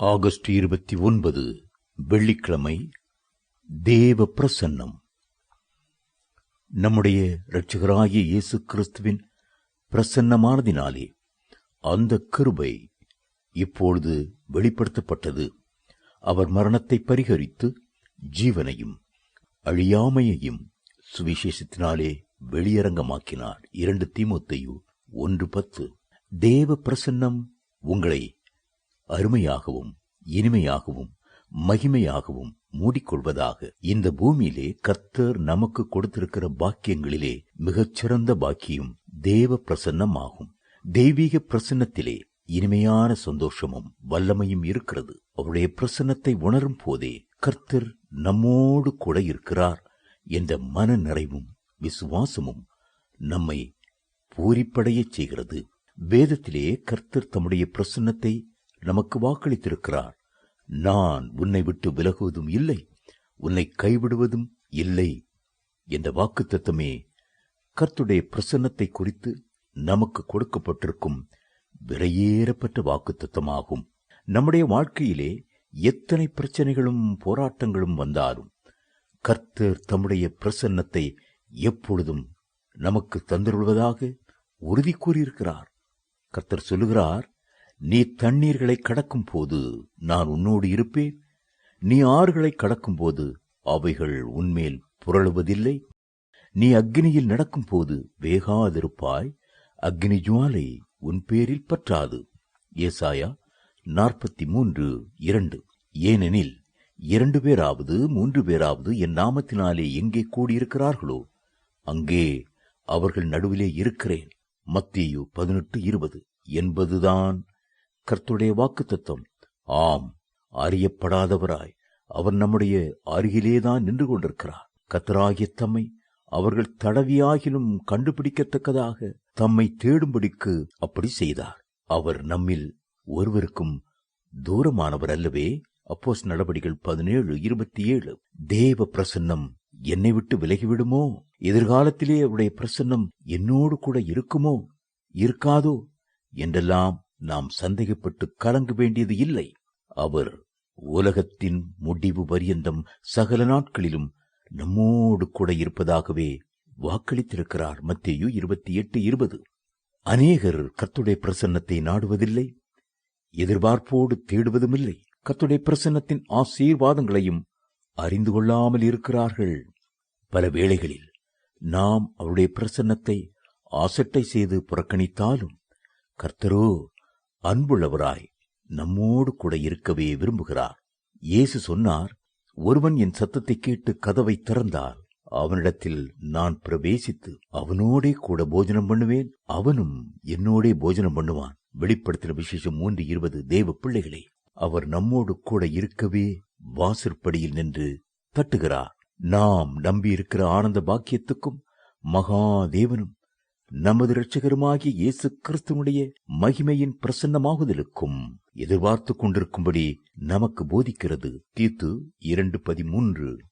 August இருபத்தி ஒன்பது வெள்ளிக்கிழமை தேவ பிரசன்னம். நம்முடைய இரட்சகராகிய இயேசு கிறிஸ்துவின் பிரசன்னமானதினாலே அந்த கிருபை இப்பொழுது வெளிப்படுத்தப்பட்டது. அவர் மரணத்தை பரிகரித்து ஜீவனையும் அழியாமையையும் சுவிசேஷத்தினாலே வெளியரங்கமாக்கினார். இரண்டு தீமோத்தேயு ஒன்று பத்து. தேவ பிரசன்னம் உங்களை அருமையாகவும் இனிமையாகவும் மகிமையாகவும் மூடிக்கொள்வதாக இந்த பூமியிலே கர்த்தர் நமக்கு கொடுத்திருக்கிற பாக்கியங்களிலே மிகச்சிறந்த பாக்கியம் தேவ பிரசன்னம் ஆகும் தெய்வீக பிரசன்னத்திலே இனிமையான சந்தோஷமும் வல்லமையும் இருக்கிறது. அவருடைய பிரசன்னத்தை உணரும் போதே கர்த்தர் நம்மோடு கூட இருக்கிறார் என்ற மன நிறைவும் விசுவாசமும் நம்மை பூரிப்படையச் செய்கிறது. வேதத்திலே கர்த்தர் தம்முடைய பிரசன்னத்தை நமக்கு வாக்களித்திருக்கிறார். நான் உன்னை விட்டு விலகுவதும் இல்லை உன்னை கைவிடுவதும் இல்லை என்ற வாக்குத்தத்தமே கர்த்துடைய பிரசன்னத்தை குறித்து நமக்கு கொடுக்கப்பட்டிருக்கும் விலையேறப்பட்ட வாக்குத்தத்தமாகும். நம்முடைய வாழ்க்கையிலே எத்தனை பிரச்சனைகளும் போராட்டங்களும் வந்தாலும் கர்த்தர் தம்முடைய பிரசன்னத்தை எப்பொழுதும் நமக்கு தந்துருள்வதாக உறுதி கூறியிருக்கிறார். கர்த்தர் சொல்லுகிறார் நீ தண்ணீர்களை கடக்கும் போது நான் உன்னோடு இருப்பேன். நீ ஆறுகளை கடக்கும் போது அவைகள் உன்மேல் புரளுவதில்லை. நீ அக்னியில் நடக்கும் போது வேகாதிருப்பாய். அக்னி ஜுவாலை உன் பேரில் பற்றாது. ஏசாயா நாற்பத்தி மூன்று இரண்டு. ஏனெனில் இரண்டு பேராவது மூன்று பேராவது என் நாமத்தினாலே எங்கே கூடியிருக்கிறார்களோ அங்கே அவர்கள் நடுவிலே இருக்கிறேன். மத்தியு பதினெட்டு இருபது. என்பதுதான் கர்த்துடைய வாக்கு தத்துவம் ஆம் அறியப்படாதவராய் அவர் நம்முடைய அருகிலேதான் நின்று கொண்டிருக்கிறார் கத்தராகிய தம்மை அவர்கள் தடவியாகிலும் கண்டுபிடிக்கத்தக்கதாக தம்மை தேடும்படிக்கு அப்படி செய்தார். அவர் நம்மில் ஒருவருக்கும் தூரமானவர் அல்லவே. அப்போஸ் நடவடிக்கைகள் பதினேழு இருபத்தி ஏழு தேவ பிரசன்னம் என்னை விட்டு விலகிவிடுமோ? எதிர்காலத்திலே அவருடைய பிரசன்னம் என்னோடு கூட இருக்குமோ? இருக்காதோ? என்றெல்லாம் நாம் சந்தேகப்பட்டு கலங்க வேண்டியது இல்லை. அவர் உலகத்தின் முடிவு பரியந்தம் சகல நாட்களிலும் நம்மோடு கூட இருப்பதாகவே வாக்களித்திருக்கிறார். மத்தேயு இருபத்தி எட்டு இருபது. அநேகர் கத்துடைய பிரசன்னத்தை நாடுவதில்லை. எதிர்பார்ப்போடு தேடுவதுமில்லை. கத்துடைய பிரசன்னத்தின் ஆசீர்வாதங்களையும் அறிந்து கொள்ளாமல் இருக்கிறார்கள். பல வேளைகளில் நாம் அவருடைய பிரசன்னத்தை ஆசட்டை செய்து புறக்கணித்தாலும் கர்த்தரோ அன்புள்ளவராய் நம்மோடு கூட இருக்கவே விரும்புகிறார். இயேசு சொன்னார் ஒருவன் என் சத்தத்தை கேட்டு கதவை திறந்தால் அவனிடத்தில் நான் பிரவேசித்து அவனோடே கூட போஜனம் பண்ணுவேன் அவனும் என்னோடே போஜனம் பண்ணுவான். வெளிப்படுத்தின விசேஷம் மூன்று இருபது தேவ பிள்ளைகளே அவர் நம்மோடு கூட இருக்கவே வாசற்படியில் நின்று தட்டுகிறார். நாம் நம்பியிருக்கிற ஆனந்த பாக்கியத்துக்கும் மகாதேவனும் நமது இரட்சகருமாகிய இயேசு கிறிஸ்துவனுடைய மகிமையின் பிரசன்னமாகுதலுக்கும் எதிர்பார்த்து கொண்டிருக்கும்படி நமக்கு போதிக்கிறது. தீத்து இரண்டு பதிமூன்று.